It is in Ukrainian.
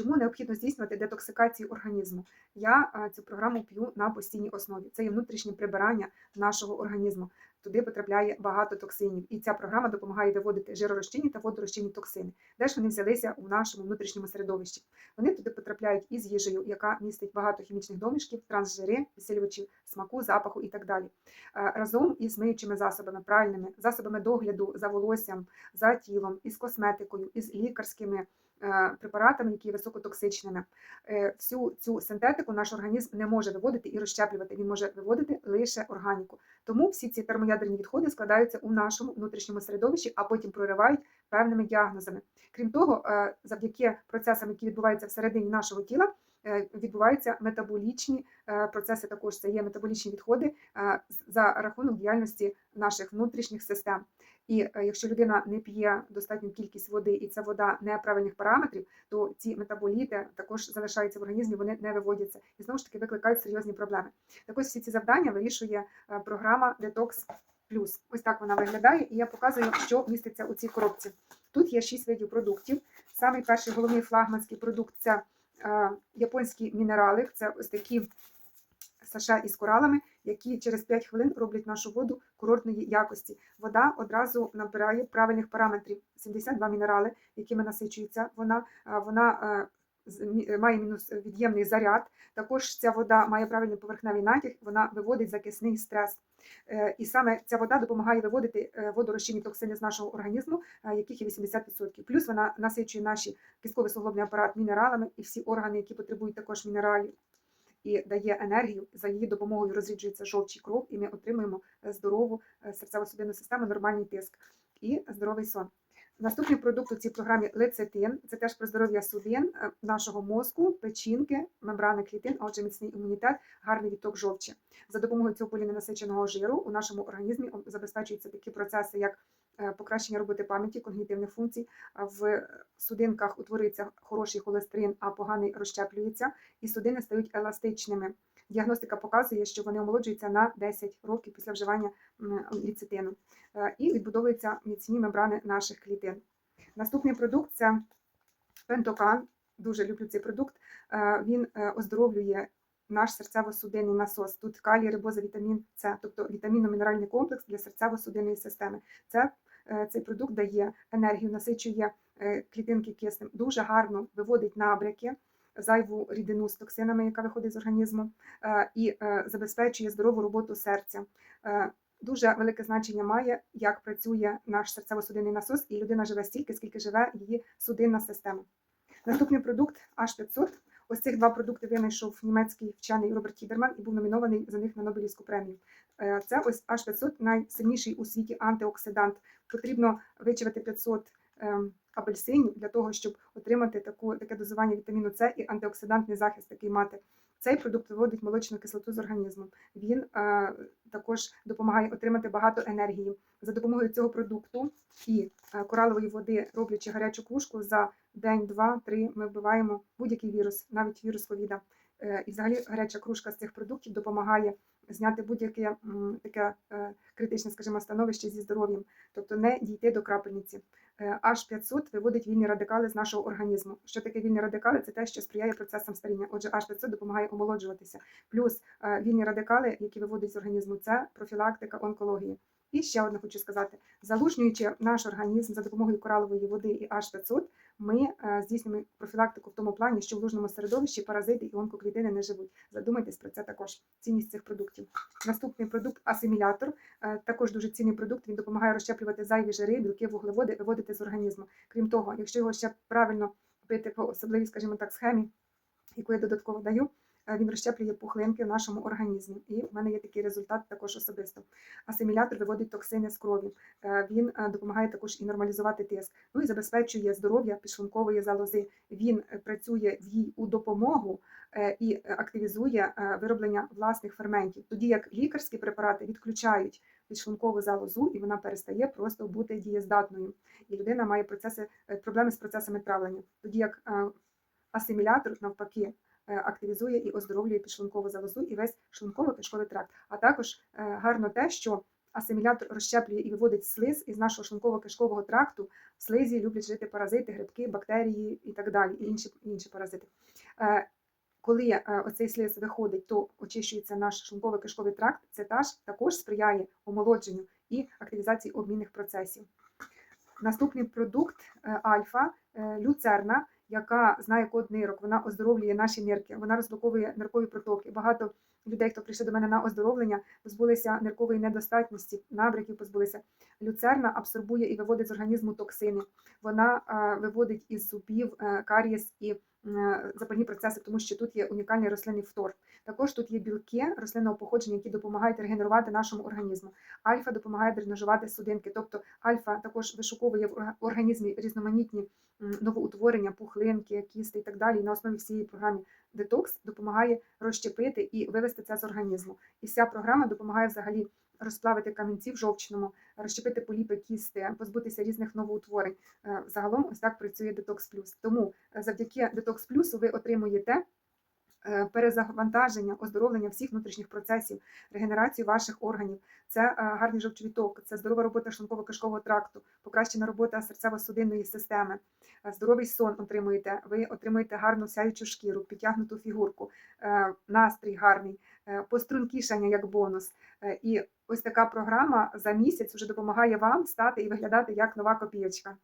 Чому необхідно здійснювати детоксикацію організму? Я е, цю програму п'ю на постійній основі. Це є внутрішнє прибирання нашого організму. Туди потрапляє багато токсинів, і ця програма допомагає виводити жиророзчинні та водорозчинні токсини. Де ж вони взялися у нашому внутрішньому середовищі? Вони туди потрапляють із їжею, яка містить багато хімічних домішків, трансжири, підсилювачів смаку, запаху і так далі. Е, Разом із миючими засобами, пральними, засобами догляду за волоссям, за тілом, із косметикою, із лікарськими препаратами, які є високотоксичними. Е, Всю цю синтетику наш організм не може виводити і розщеплювати. Він може виводити лише органіку. Тому всі ці термоядерні відходи складаються у нашому внутрішньому середовищі, а потім проривають певними діагнозами. Крім того, е, завдяки процесам, які відбуваються всередині нашого тіла, е, відбуваються метаболічні е, процеси. Також це є метаболічні відходи е, за рахунок діяльності наших внутрішніх систем. І е, якщо людина не п'є достатню кількість води, і ця вода неправильних параметрів, то ці метаболіти також залишаються в організмі, вони не виводяться і знову ж таки викликають серйозні проблеми. Так ось всі ці завдання вирішує е, програма Detox Plus. Ось так вона виглядає, і я показую, що міститься у цій коробці. Тут є шість видів продуктів. Самий перший головний флагманський продукт це е, японські мінерали. Це ось такі саша із коралами, які через 5 хвилин роблять нашу воду курортної якості. Вода одразу набирає правильних параметрів. 72 мінерали, якими насичується вона. Е, Вона е, мі- має мінус від'ємний заряд. Також ця вода має правильний поверхневий натяг, вона виводить закисний стрес. Е, І саме ця вода допомагає виводити е, водорозчинні токсини з нашого організму, е, яких є 80%. Плюс вона насичує наші кістковий суглобний апарат мінералами і всі органи, які потребують також мінералів. І дає енергію, за її допомогою розріджується жовчий кров, і ми отримуємо е, здорову е, серцево-судинну систему, нормальний тиск і здоровий сон. Наступний продукт у цій програмі лецитин. Це теж про здоров'я судин е, нашого мозку, печінки, мембрани клітин, а отже, міцний імунітет, гарний відток жовчі. За допомогою цього поліненасиченого жиру у нашому організмі забезпечуються такі процеси, як покращення роботи пам'яті, когнітивних функцій. В судинках утворюється хороший холестерин, а поганий розщеплюється, і судини стають еластичними. Діагностика показує, що вони омолоджуються на 10 років після вживання ліцитину Е, і відбудовуються міцні мембрани наших клітин. Наступний продукт це пентокан. Дуже люблю цей продукт. Е, Він е, оздоровлює наш серцево-судинний насос. Тут калій, рибоза, вітамін С, тобто вітамінно-мінеральний комплекс для серцево-судинної системи. Це е, цей продукт дає енергію, насичує е, клітинки киснем, дуже гарно виводить набряки, зайву рідину з токсинами, яка виходить з організму, е, і е, забезпечує здорову роботу серця. Е, Дуже велике значення має, як працює наш серцево-судинний насос, і людина живе стільки, скільки живе її судинна система. Наступний продукт H500. Ось цих два продукти винайшов німецький вчений Роберт Тіберман і був номінований за них на Нобелівську премію. Е, Це ось H500 найсильніший у світі антиоксидант. Потрібно вичавити 500 ем, апельсинів для того, щоб отримати таку, таке дозування вітаміну С і антиоксидантний захист такий мати. Цей продукт виводить молочну кислоту з організму. Він е, також допомагає отримати багато енергії. За допомогою цього продукту і е, коралової води, роблячи гарячу кружку, за день, два, три ми вбиваємо будь-який вірус, навіть вірус ковіда. Е, І взагалі гаряча кружка з цих продуктів допомагає зняти будь-яке таке е, критичне, скажімо, становище зі здоров'ям, тобто не дійти до крапельниці. Аж H500 виводить вільні радикали з нашого організму. Що таке вільні радикали? Це те, що сприяє процесам старіння. Отже, аж 500 допомагає омолоджуватися. Плюс е, вільні радикали, які виводять з організму, це профілактика онкології. І ще одне хочу сказати: залужнюючи наш організм за допомогою коралової води і H500, ми е, здійснюємо профілактику в тому плані, що в лужному середовищі паразити і онкоклітини не живуть. Задумайтесь про це також. Цінність цих продуктів. Наступний продукт асимілятор. Е, Також дуже цінний продукт. Він допомагає розщеплювати зайві жири, білки, вуглеводи, виводити з організму. Крім того, якщо його ще правильно пити по особливій, скажімо так, схемі, яку я додатково даю. Е, Він розщеплює пухлинки в нашому організмі, і в мене є такий результат також особисто. Асимілятор виводить токсини з крові. Е, Він е, допомагає також і нормалізувати тиск. Ну і забезпечує здоров'я підшлункової залози. Він працює в їй у допомогу і активізує вироблення власних ферментів, тоді як лікарські препарати відключають підшлункову залозу, і вона перестає просто бути дієздатною. І людина має процеси проблеми з процесами травлення, тоді як асимілятор навпаки. Е, Активізує і оздоровлює підшлункову залозу і весь шлунково-кишковий тракт. А також е, гарно те, що асимілятор розщеплює і виводить слиз із нашого шлунково-кишкового тракту. В слизі люблять жити паразити, грибки, бактерії і так далі, і інші, інші паразити. Е, Коли оцей слиз виходить, то очищується наш шлунково-кишковий тракт. Це також, сприяє омолодженню і активізації обмінних процесів. Наступний продукт альфа люцерна, яка знає код нирок, вона оздоровлює наші нирки, вона розблоковує ниркові протоки. Багато людей, хто прийшли до мене на оздоровлення, позбулися ниркової недостатності, набряків позбулися. Люцерна абсорбує і виводить з організму токсини. Вона е, виводить із зубів е, карієс і запальні процеси, тому що тут є унікальний рослинний фтор. Також тут є білки рослинного походження, які допомагають регенерувати нашому організму. Альфа допомагає дренажувати судинки, тобто альфа також вишуковує в організмі різноманітні новоутворення, пухлинки, кісти і так далі. І на основі всієї програми детокс допомагає розщепити і вивести це з організму. І вся програма допомагає взагалі розплавити камінці в жовчному, розщепити поліпи кісти, позбутися різних новоутворень. Е, Загалом ось так працює детокс плюс. Тому е, завдяки детокс плюсу ви отримуєте. Е, Перезавантаження, оздоровлення всіх внутрішніх процесів, регенерацію ваших органів, це е, гарний жовчовіток, це здорова робота шлунково-кишкового тракту, покращена робота серцево-судинної системи, е, здоровий сон отримуєте. Ви отримуєте гарну сяючу шкіру, підтягнуту фігурку, настрій гарний, пострункішання як бонус. І ось така програма за місяць вже допомагає вам стати і виглядати як нова копієчка.